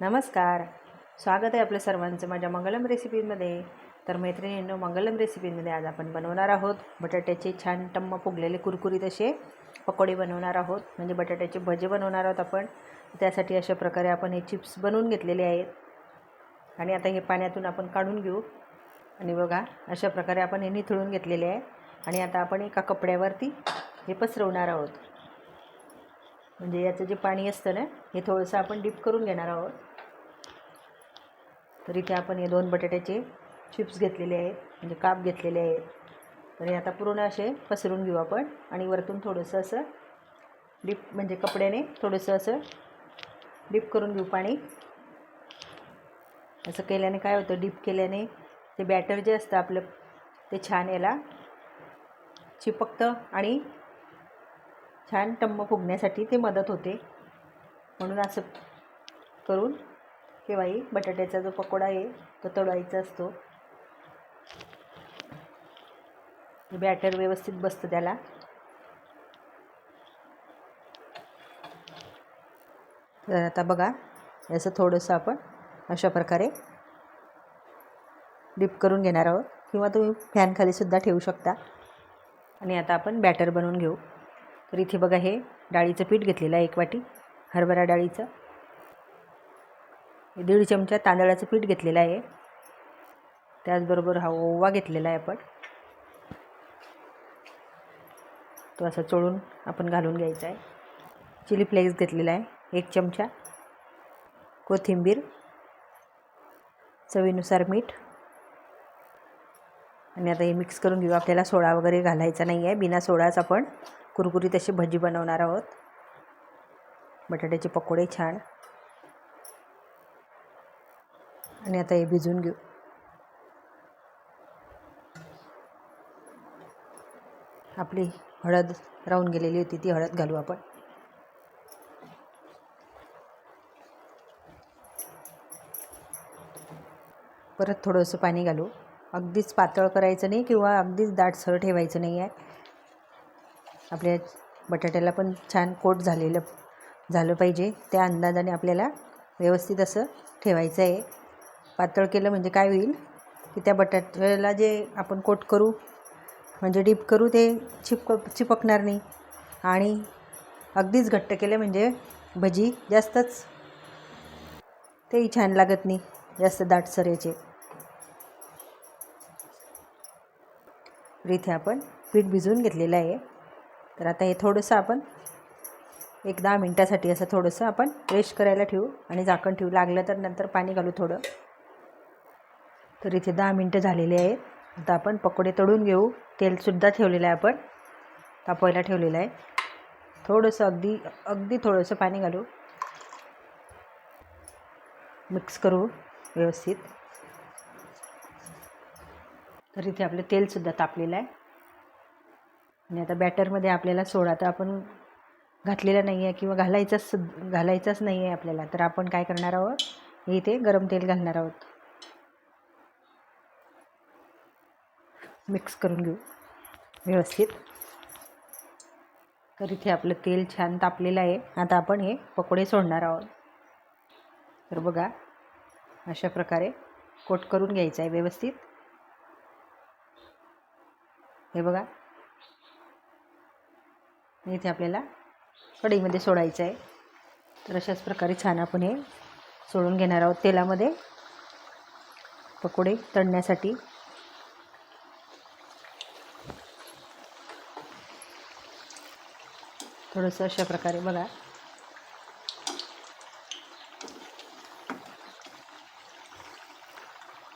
नमस्कार. स्वागत आहे आपल्या सर्वांचं माझ्या मंगलम रेसिपीमध्ये. तर मैत्रिणींनो मंगलम रेसिपीमध्ये आज आपण बनवणार आहोत बटाट्याचे छान टम्म फुगलेले कुरकुरीत असे पकोडे बनवणार आहोत. म्हणजे बटाट्याचे भजे बनवणार आहोत आपण. त्यासाठी अशा प्रकारे आपण हे चिप्स बनवून घेतलेले आहेत. आणि आता हे पाण्यातून आपण काढून घेऊ. आणि बघा अशा प्रकारे आपण हे निथळून घेतलेले आहे. आणि आता आपण एका कपड्यावरती हे पसरवणार आहोत. म्हणजे याचं जे पाणी असतं ना हे थोडंसं आपण डीप करून घेणार आहोत. तर इथे आपण हे दोन बटाट्याचे चिप्स घेतलेले आहेत म्हणजे काप घेतलेले आहेत. तर हे आता पूर्ण असे पसरून घेऊ आपण आणि वरतून थोडंसं असं डीप म्हणजे कपड्याने थोडंसं असं डीप करून घेऊ पाणी. असं केल्याने काय होतं डीप केल्याने ते बॅटर जे असतं आपलं ते छान याला चिपकतं आणि छान टम्म फुगण्यासाठी ते मदत होते. म्हणून असं करून केव्हाही बटाट्याचा जो पकोडा आहे तो तळायचा असतो. बॅटर व्यवस्थित बसतं त्याला. तर आता बघा याचं थोडंसं आपण अशा प्रकारे डिप करून घेणार आहोत. किंवा तुम्ही फॅनखालीसुद्धा ठेवू शकता. आणि आता आपण बॅटर बनवून घेऊ. तर इथे बघा हे डाळीचं पीठ घेतलेलं आहे एक वाटी हरभरा डाळीचं. दीड चमचा तांदळाचं पीठ घेतलेलं आहे. त्याचबरोबर हा ओवा घेतलेला आहे आपण. तो असा चोळून आपण घालून घ्यायचा आहे. चिली फ्लेक्स घेतलेला आहे एक चमचा. कोथिंबीर चवीनुसार मीठ. आणि आता हे मिक्स करून घेऊ. आपल्याला सोडा वगैरे घालायचा नाही आहे. बिना सोडाच आपण कुरकुरीत अशी भजी बनवणार आहोत. बटाट्याचे पकोडे छान. आणि आता हे भिजून घेऊ. आपली हळद राहून गेलेली होती ती हळद घालू आपण. परत थोडंसं पाणी घालू. अगदीच पातळ करायचं नाही किंवा अगदीच दाटसर ठेवायचं नाही आहे. आपल्या बटाट्याला पण छान कोट झालेलं झालं पाहिजे. त्या अंदाजाने आपल्याला व्यवस्थित असं ठेवायचं आहे. पातळ केलं म्हणजे काय होईल की त्या बटाट्याला जे आपण कोट करू म्हणजे डीप करू ते चिपक चिपकणार नाही. आणि अगदीच घट्ट केलं म्हणजे भजी जास्तच तेही छान लागत नाही जास्त दाटसर याचे तर इथे आपण पीठ भिजवून घेतलेलं आहे. तर आता हे थोडंसं आपण एक दहा मिनटासाठी असं थोडंसं आपण रेस्ट करायला ठेवू आणि झाकण ठेवू. लागलं तर नंतर पाणी घालू थोडं. तर इथे दहा मिनटं झालेले आहेत. आता आपण पकोडे तळून घेऊ. तेलसुद्धा ठेवलेलं आहे आपण. तापवायला ठेवलेलं आहे. थोडंसं अगदी अगदी थोडंसं पाणी घालू. मिक्स करू व्यवस्थित. तर इथे आपलं तेलसुद्धा तापलेलं आहे. आणि आता बॅटरमध्ये आपल्याला सोडा तर आपण घातलेला नाही आहे किंवा घालायचाच घालायचाच नाही आहे आपल्याला. तर आपण काय करणार आहोत? हे इथे गरम तेल घालणार आहोत. मिक्स करून घेऊ. व्यवस्थित. तर इथे आपलं तेल छान तापलेलं आहे. आता आपण हे पकोडे सोडणार आहोत. तर बघा अशा प्रकारे कोट करून घ्यायचं आहे व्यवस्थित. हे बघा इथे आपल्याला कढईमध्ये सोडायचं आहे. तर अशाच प्रकारे छान आपण हे सोडून घेणार आहोत तेलामध्ये. पकोडे तळण्यासाठी. थोडंसं अशा प्रकारे बघा.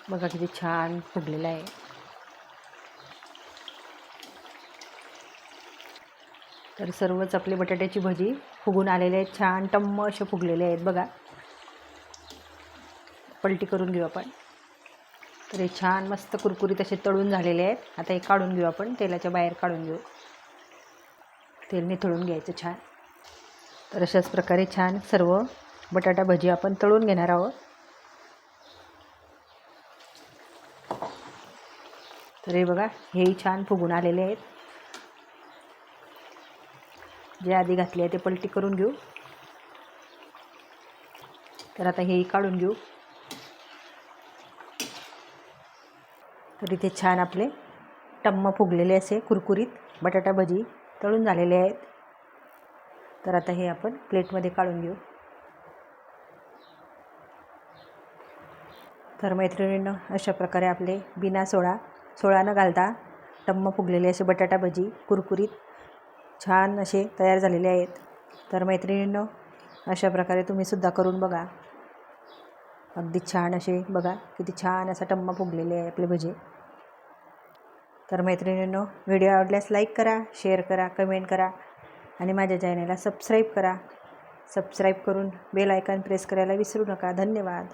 बघा किती छान फुगलेलं आहे. तर सर्वच आपली बटाट्याची भजी फुगून आलेले आहेत. छान टम्म असे फुगलेले आहेत बघा. पलटी करून घेऊ आपण. तर हे छान मस्त कुरकुरीत असे तळून झालेले आहेत. आता हे काढून घेऊ आपण. तेलाच्या बाहेर काढून घेऊ. तेल निथळून घ्यायचं छान. तर अशाच प्रकारे छान सर्व बटाटा भजी आपण तळून घेणार आहोत. तर हे बघा हेही छान फुगून आलेले आहेत. जे आधी घातले आहे ते पलटी करून घेऊ. तर आता हे काढून घेऊ. तर इथे छान आपले टम्म फुगलेले असे कुरकुरीत बटाटा भजी तळून झालेले आहेत. तर आता हे आपण प्लेटमध्ये काढून घेऊ. तर मैत्रिणीनं अशा प्रकारे आपले बिना सोळा सोळा न घालता टम्म फुगलेले असे बटाटा भजी कुरकुरीत छान असे तयार झालेले आहेत. तर मैत्रिणींनो अशा प्रकारे तुम्हीसुद्धा करून बघा. अगदी छान असे बघा किती छान असा टम्मा फुगलेले आहे आपले भजे. तर मैत्रिणींनो व्हिडिओ आवडल्यास लाईक करा शेअर करा कमेंट करा आणि माझ्या चॅनेलला सबस्क्राईब करा. सबस्क्राईब करून बेल आयकॉन प्रेस करायला विसरू नका. धन्यवाद.